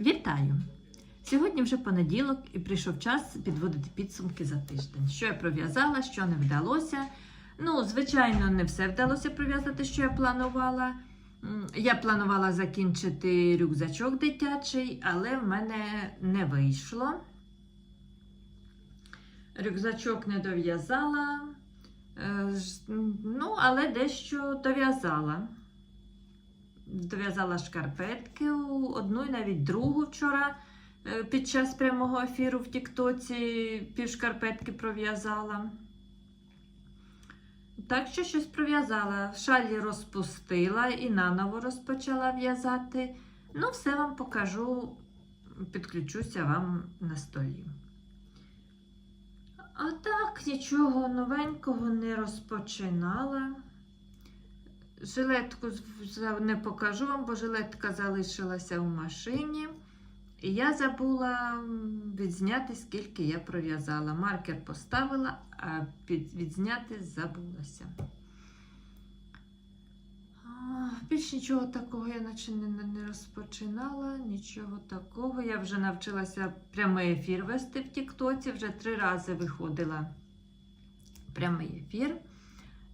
Вітаю! Сьогодні вже понеділок і прийшов час підводити підсумки за тиждень. Що я пров'язала, що не вдалося. Ну, звичайно, не все вдалося пров'язати, що я планувала. Я планувала закінчити рюкзачок дитячий, але в мене не вийшло. Рюкзачок не дов'язала, Е, ну, але дещо дов'язала. Дов'язала шкарпетки одну і навіть другу вчора е, під час прямого ефіру в Тіктоці пів шкарпетки пров'язала. Так що щось пров'язала. Шалі розпустила і наново розпочала в'язати. Ну, все вам покажу, підключуся вам на столі. А так, нічого новенького не розпочинала. Жилетку не покажу вам, бо жилетка залишилася у машині. І я забула відзняти, скільки я пров'язала. Маркер поставила, а відзняти забулася. Більш нічого такого я наче не розпочинала, нічого такого. Я вже навчилася прямий ефір вести в Тіктоці, вже три рази виходила прямий ефір.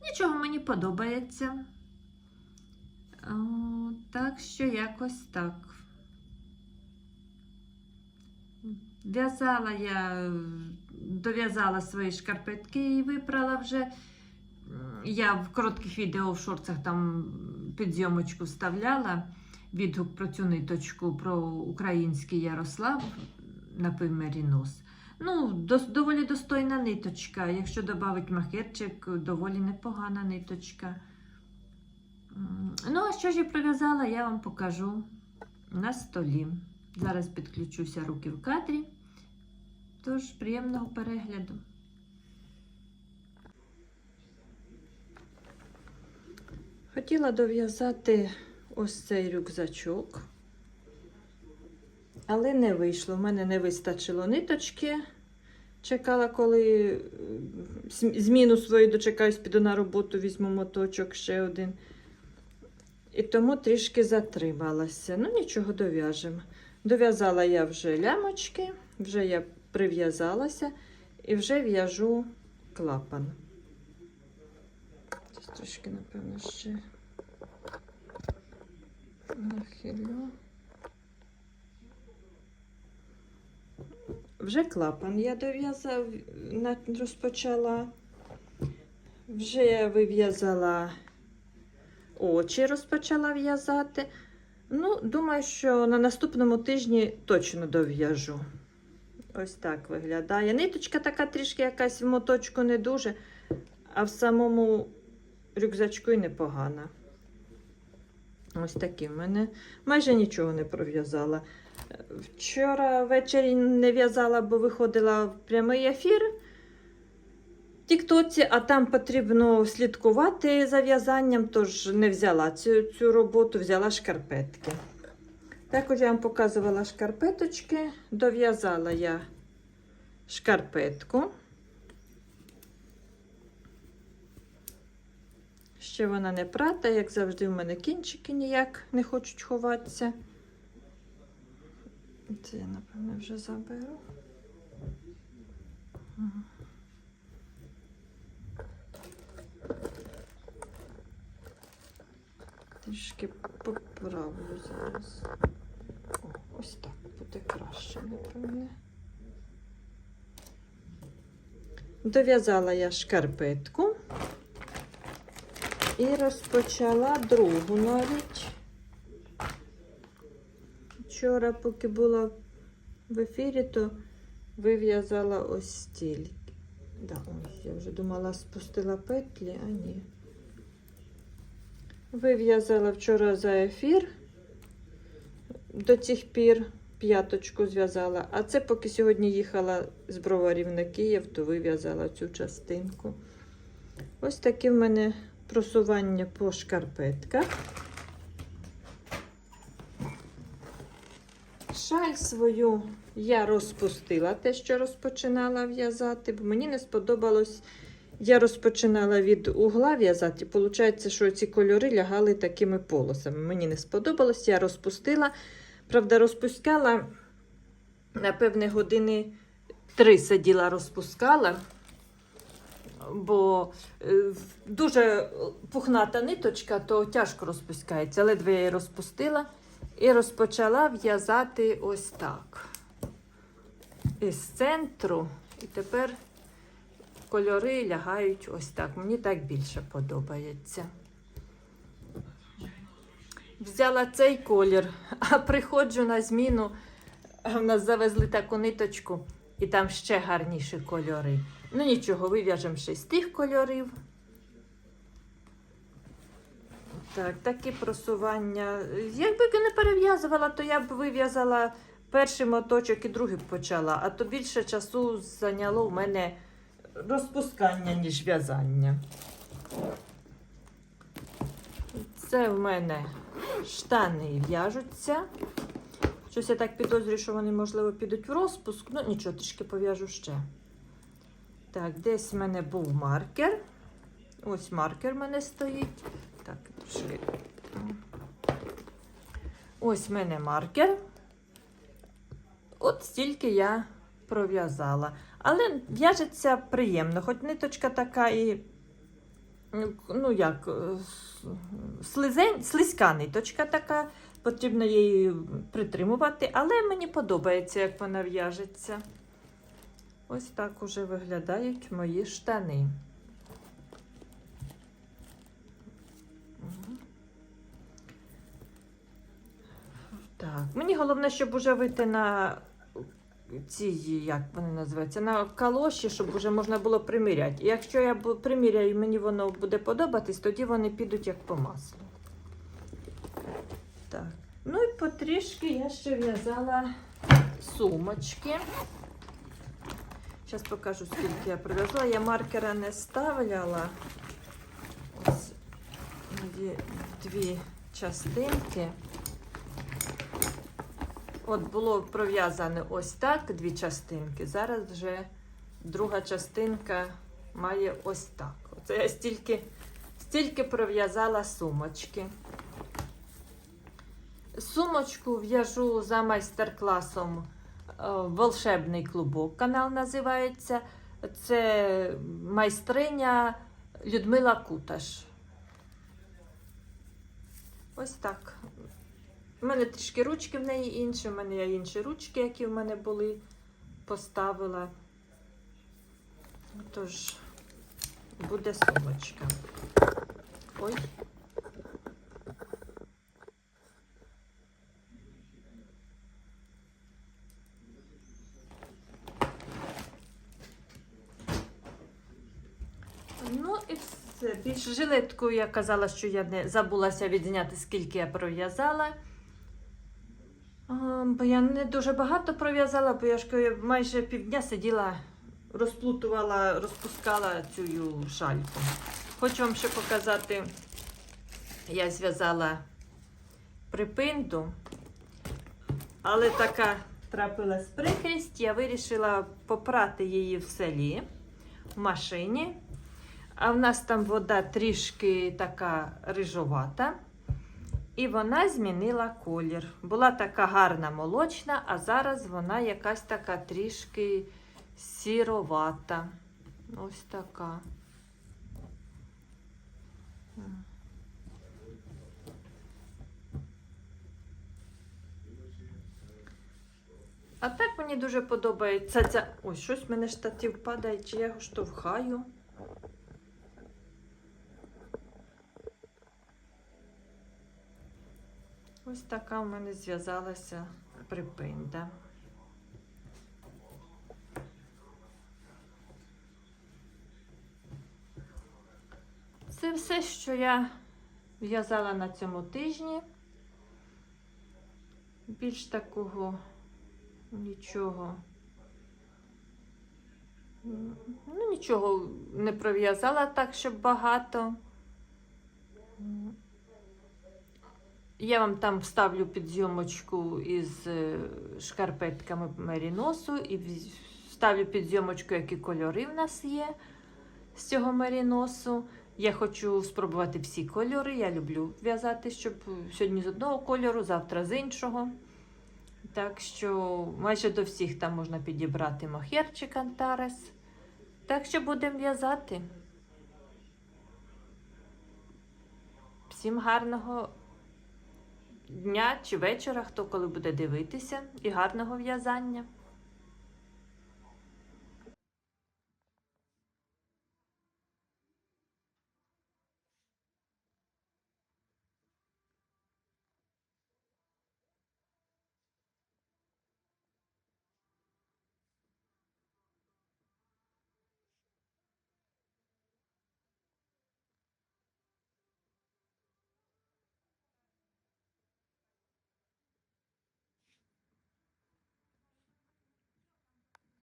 Нічого мені подобається. Так що якось так. В'язала я, дов'язала свої шкарпетки і випрала вже. Я в коротких відео в шорцах там під зйомочку вставляла відгук про цю ниточку, про український Ярослав напив Мерінос. Ну, дос- доволі достойна ниточка. Якщо додати махерчик, доволі непогана ниточка. Ну, а що ж я прив'язала, я вам покажу на столі. Зараз підключуся руки в кадрі. Тож, приємного перегляду. Хотіла дов'язати ось цей рюкзачок, але не вийшло. В мене не вистачило ниточки. Чекала, коли е, зміну свою дочекаюсь, піду на роботу, візьму моточок ще один. І тому трішки затрималася. Ну, нічого дов'яжемо. Дов'язала я вже лямочки, вже я прив'язалася і вже в'яжу клапан. Трошки, напевно, ще нахилю. Вже клапан я дов'язав, розпочала. Вже я вив'язала очі, розпочала в'язати. Ну, думаю, що на наступному тижні точно дов'яжу. Ось так виглядає. Ниточка така трішки якась в моточку не дуже, а в самому рюкзачку й непогана. Ось такі в мене. Майже нічого не пров'язала. Вчора ввечері не в'язала, бо виходила в прямий ефір Тіктоці, а там потрібно слідкувати за в'язанням, тож не взяла цю, цю роботу, взяла шкарпетки. Також я вам показувала шкарпеточки. Дов'язала я шкарпетку. Ще вона не прата, як завжди, в мене кінчики ніяк не хочуть ховатися. Це я, напевно, вже заберу. Ага. Трішки поправлю зараз. О, ось так буде краще, напевне. Дов'язала я шкарпетку і розпочала другу навіть. Вчора, поки була в ефірі, то вив'язала ось стільки. Да, ось, я вже думала, спустила петлі, а ні. Вив'язала вчора за ефір. До цих пір п'яточку зв'язала. А це поки сьогодні їхала з броварів на Київ, то вив'язала цю частинку. Ось таке в мене просування по шкарпетках. Шаль свою я розпустила те, що розпочинала в'язати, бо мені не сподобалось. Я розпочинала від угла в'язати, і виходить, що ці кольори лягали такими полосами. Мені не сподобалось, я розпустила, правда, розпускала, напевне, години три сиділа, розпускала, бо е, дуже пухната ниточка, то тяжко розпускається. Ледве я її розпустила і розпочала в'язати ось так. Із центру. І тепер кольори лягають ось так. Мені так більше подобається. Взяла цей колір, а приходжу на зміну. В нас завезли таку ниточку, і там ще гарніші кольори. Ну нічого, вив'яжемо ще з тих кольорів. Так, такі просування. Якби я не перев'язувала, то я б вив'язала перший моточок і другий почала, а то більше часу зайняло у мене розпускання, ніж в'язання. Це в мене штани в'яжуться. Щось я так підозрюю, що вони, можливо, підуть в розпуск. Ну, нічого, трішки пов'яжу ще. Так, десь в мене був маркер. Ось маркер в мене стоїть. Так, пішли. Ось в мене маркер. От стільки я пров'язала. Але в'яжеться приємно, хоч ниточка така і, ну як, е, слизень, слизька ниточка така, потрібно її притримувати, але мені подобається, як вона в'яжеться. Ось так уже виглядають мої штани. Так, мені головне, щоб уже вийти на ці, як вони називаються, на калоші, щоб вже можна було приміряти. І якщо я приміряю і мені воно буде подобатись, тоді вони підуть як по маслу. Так. Ну і потрішки я ще в'язала сумочки. Зараз покажу, скільки я прив'язала. Я маркера не ставляла. Ось є дві частинки. От було пров'язане ось так, дві частинки. Зараз вже друга частинка має ось так. Оце я стільки, стільки пров'язала сумочки. Сумочку в'яжу за майстер-класом е, Волшебний клубок. Канал називається. Це майстриня Людмила Куташ. Ось так. У мене трішки ручки в неї інші, в мене є інші ручки, які в мене були, поставила. Тож, буде сумочка. Ой. Ну і все. Більш жилетку я казала, що я не забулася відзняти, скільки я пров'язала. Бо я не дуже багато пров'язала, бо я ж майже півдня сиділа, розплутувала, розпускала цю шальку. Хочу вам ще показати, я зв'язала припинду, але така трапилась прикрість, я вирішила попрати її в селі, в машині. А в нас там вода трішки така рижовата. І вона змінила колір. Була така гарна молочна, а зараз вона якась така трішки сіровата. Ось така. А так мені дуже подобається ця. Ой, щось в мене штатив падає, чи я його штовхаю. Ось така в мене зв'язалася припинда. Це все, що я в'язала на цьому тижні. Більш такого нічого. Ну, нічого не пров'язала так, щоб багато. Я вам там вставлю під зйомочку із е, шкарпетками меріносу і вставлю під зйомочку, які кольори в нас є з цього меріносу. Я хочу спробувати всі кольори. Я люблю в'язати, щоб сьогодні з одного кольору, завтра з іншого. Так що майже до всіх там можна підібрати мохерчик антарес. Так що будемо в'язати. Всім гарного дня чи вечора, хто коли буде дивитися, і гарного в'язання.